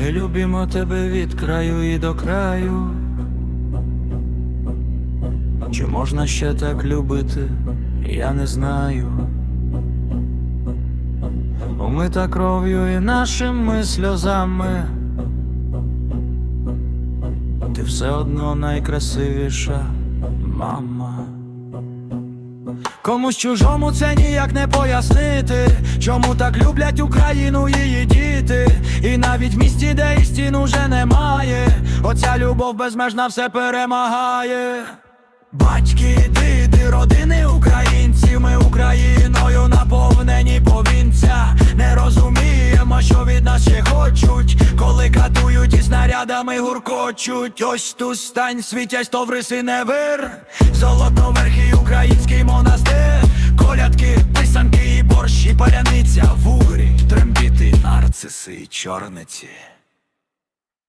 Ми любимо тебе від краю і до краю. Чи можна ще так любити, я не знаю. Умита кров'ю і нашими сльозами. Ти все одно найкрасивіша мама. Комусь чужому це ніяк не пояснити, чому так люблять Україну її діти. Навіть в місті, де і стін уже немає, оця любов безмежна все перемагає. Батьки, діти, родини українців, ми Україною наповнені повінця. Не розуміємо, що від нас ще хочуть, коли катують і снарядами гуркочуть. Ось тут стань, світясь, товриси не вир. Золотоверхий український нарциси і чорниці.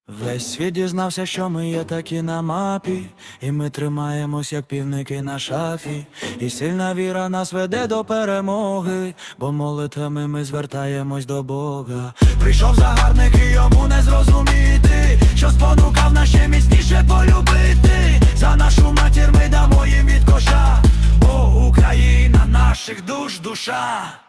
Весь світ дізнався, що ми є такі на мапі, і ми тримаємось, як півники на шафі, і сильна віра нас веде до перемоги, бо молитвами ми звертаємось до Бога. Прийшов загарбник і йому не зрозуміти, що спонукав нас ще міцніше полюбити. За нашу матір ми дамо їм від коша, бо Україна наших душ душа.